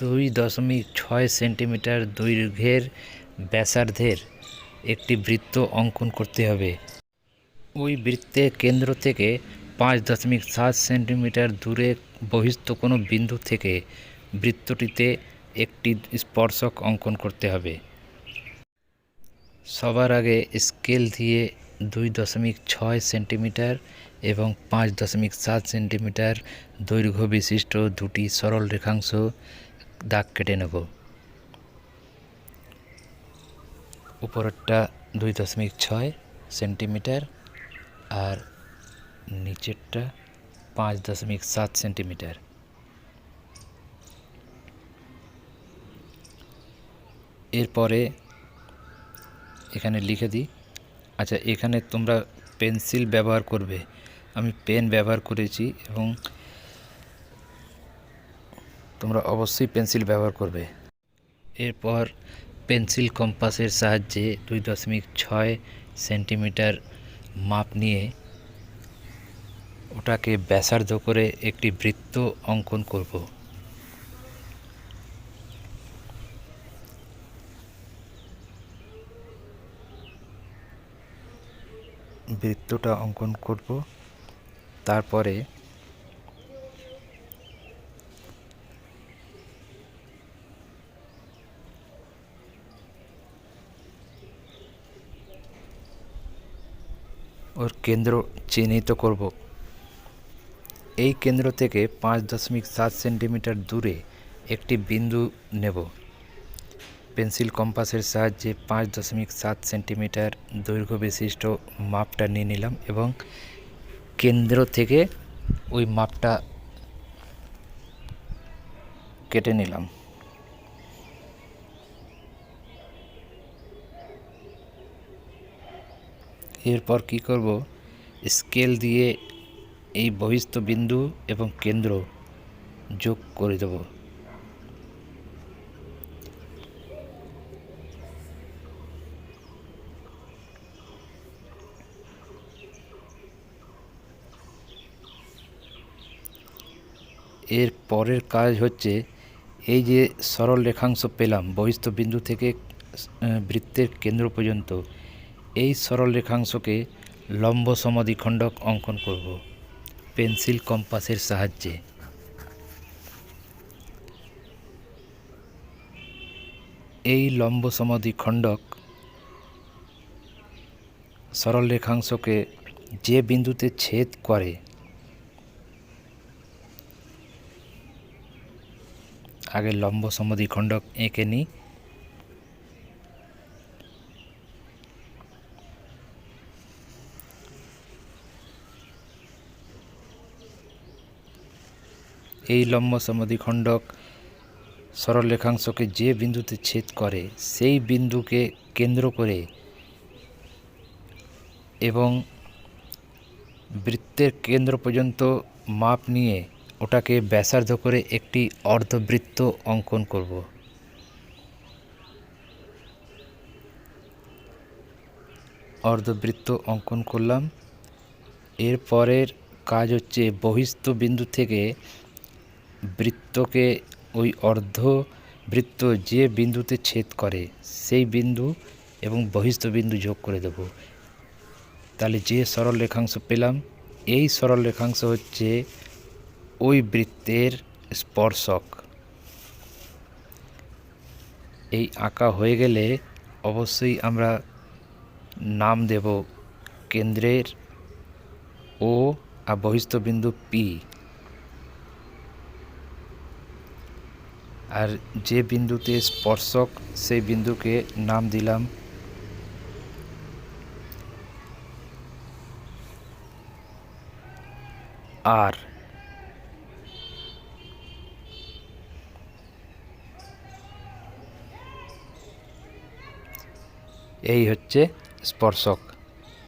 দুই দশমিক ছয় সেন্টিমিটার দৈর্ঘ্যের ব্যাসার্ধের একটি বৃত্ত অঙ্কন করতে হবে। ওই বৃত্তের কেন্দ্র থেকে পাঁচ দশমিক সাত সেন্টিমিটার দূরে বহিস্থ কোনো বিন্দু থেকে বৃত্তটিতে একটি স্পর্শক অঙ্কন করতে হবে। সবার আগে স্কেল দিয়ে দুই দশমিক ছয় সেন্টিমিটার এবং পাঁচ দশমিক সাত সেন্টিমিটার দৈর্ঘ্য বিশিষ্ট দুটি সরল রেখাংশ দাগ কেটে নেব। উপরেরটা দুই দশমিক ছয় সেন্টিমিটার আর নিচেরটা পাঁচ দশমিক সাত সেন্টিমিটার। এরপরে এখানে লিখে দিই আচ্ছা এখানে তোমরা পেন্সিল ব্যবহার করবে। আমি পেন ব্যবহার করেছি এবং তোমরা অবশ্যই পেন্সিল ব্যবহার করবে। এরপর পেন্সিল কম্পাসের সাহায্যে দুই দশমিক ছয় সেন্টিমিটার মাপ নিয়ে ওটাকে ব্যাসার্ধ করে একটি বৃত্ত অঙ্কন করব। বৃত্তটা অঙ্কন করব। তারপরে ওর কেন্দ্র চিহ্নিত করব। এই কেন্দ্র থেকে পাঁচ দশমিক সাত সেন্টিমিটার দূরে একটি বিন্দু নেব। পেন্সিল কম্পাসের সাহায্যে পাঁচ দশমিক সাত সেন্টিমিটার দৈর্ঘ্য বিশিষ্ট মাপটা নিয়ে নিলাম এবং কেন্দ্র থেকে ওই মাপটা কেটে নিলাম। এরপর কি করব? স্কেল দিয়ে এই বহিস্থ বিন্দু এবং কেন্দ্র যোগ করে দেব। এর পরের কাজ হচ্ছে এই যে সরল রেখাংশ পেলাম বহিস্থ বিন্দু থেকে বৃত্তের কেন্দ্র পর্যন্ত। এই সরল রেখাংশকে লম্ব সমাধিখণ্ডক অঙ্কন করব। পেন্সিল কম্পাসের সাহায্যে। এই লম্ব সমাধিখণ্ডক সরল রেখাংশকে যে বিন্দুতে ছেদ করে, আগে লম্ব সমাধিখণ্ডক এঁকে নিই। এই লম্ব সমাধিখণ্ডক সরল রেখাংশকে যে বিন্দুতে ছেদ করে, সেই বিন্দুকে কেন্দ্র করে এবং বৃত্তের কেন্দ্র পর্যন্ত মাপ নিয়ে ওটাকে ব্যাসার্ধ করে একটি অর্ধবৃত্ত অঙ্কন করব। অর্ধবৃত্ত অঙ্কন করলাম। এরপরের কাজ হচ্ছে বহিস্থ বিন্দু থেকে বৃত্তকে ওই অর্ধ বৃত্ত যে বিন্দুতে ছেদ করে, সেই বিন্দু এবং বহিস্থ বিন্দু যোগ করে দেব। তাহলে যে সরল রেখাংশ পেলাম, এই সরল রেখাংশ হচ্ছে ওই বৃত্তের স্পর্শক। এই আঁকা হয়ে গেলে অবশ্যই আমরা নাম দেব কেন্দ্রের ও আর বহিস্থ বিন্দু পি আর যে বিন্দুতে স্পর্শক সেই বিন্দুকে নাম দিলাম। আর। এই হচ্ছে স্পর্শক।